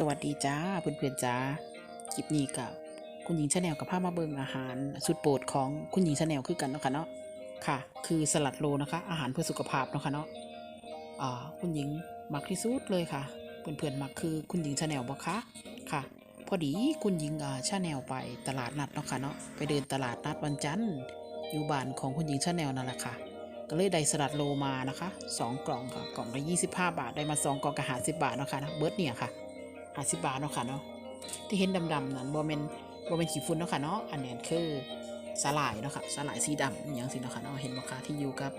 สวัสดีจ้าเพื่อนๆจ้าคลิปนี้กับคุณหญิงชาแนลกับภาพมาเบิงอาหารสุดโปรดของคุณหญิงชาแนลคือกันเนาะค่ะเนาะค่ะ คือสลัดโลนะคะ อาหารเพื่อสุขภาพเนาะค่ะเนาะอ่าคุณหญิงมักที่สุดเลยค่ะ เพื่อนๆมักคือคุณหญิงชาแนลบ่คะค่ะ พอดีคุณหญิงอ่าชาแนลไปตลาดนัดเนาะค่ะเนาะไปเดินตลาดนัดวันจันทร์อยู่บ้านของคุณหญิงชาแนลนั่นแหละค่ะก็เลยได้สลัดโลมานะคะสองกล่องค่ะ กล่องละ25 บาท ได้มาสองกล่องก็50บาทเนาะค่ะนะเบิร์ดเนี่ยค่ะ ห้าสิบบาทเนาะค่ะเนาะที่เห็นดำๆนั่นบ่แม่นบ่แม่นขี้ฝุ่นเนาะค่ะเนาะอันนี้คือสาหร่ายเนาะค่ะสาหร่ายสีดำอย่างสิเนาะค่ะเนาะเห็นบ่คะที่อยู่กับ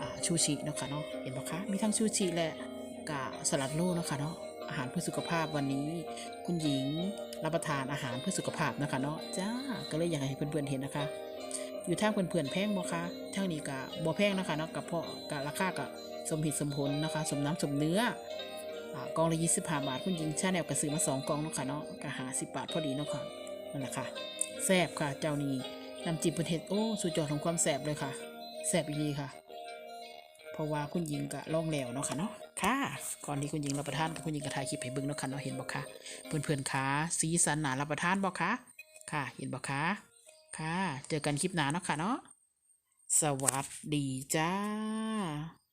อ่าชูชิเนาะค่ะเนาะเห็นบ่คะมีทั้งชูชิและกะสลัดโลเนาะค่ะเนาะอาหารเพื่อสุขภาพวันนี้ คุณหญิงรับประทานอาหารเพื่อสุขภาพนะคะเนาะจ้าก็เลยอยากให้เพื่อนๆเห็นนะคะ อยู่ท่าเพื่อนๆแพงบ่คะทางนี้ก็บ่แพงนะคะเนาะกับเพาะกะราคาก็สมเหตุสมผลนะคะ สมน้ำสมเนื้อ กล่องละยี่สิบห้าบาท คุณหญิงชาแนลก็ซื้อมาสองกล่องเนาะค่ะเนาะก็หาสิบบาทพอดีเนาะค่ะนั่นแหละค่ะแซ่บค่ะเจ้านี้น้ำจิ้มเพิ่นเฮ็ดโอ้สุดยอดของความแซ่บเลยค่ะแซ่บอีหลีค่ะ เพราะว่าคุณหญิงก็ล่องแล้วเนาะค่ะเนาะค่ะก่อนที่คุณหญิงรับประทานคุณหญิงก็ถ่ายคลิปให้เบิ่งเนาะค่ะเนาะเห็นบ่คะเพื่อนๆคะสีสันหนารับประทานบ่คะค่ะ เห็นบ่คะค่ะ เจอกันคลิปหน้าเนาะค่ะเนาะสวัสดีจ้า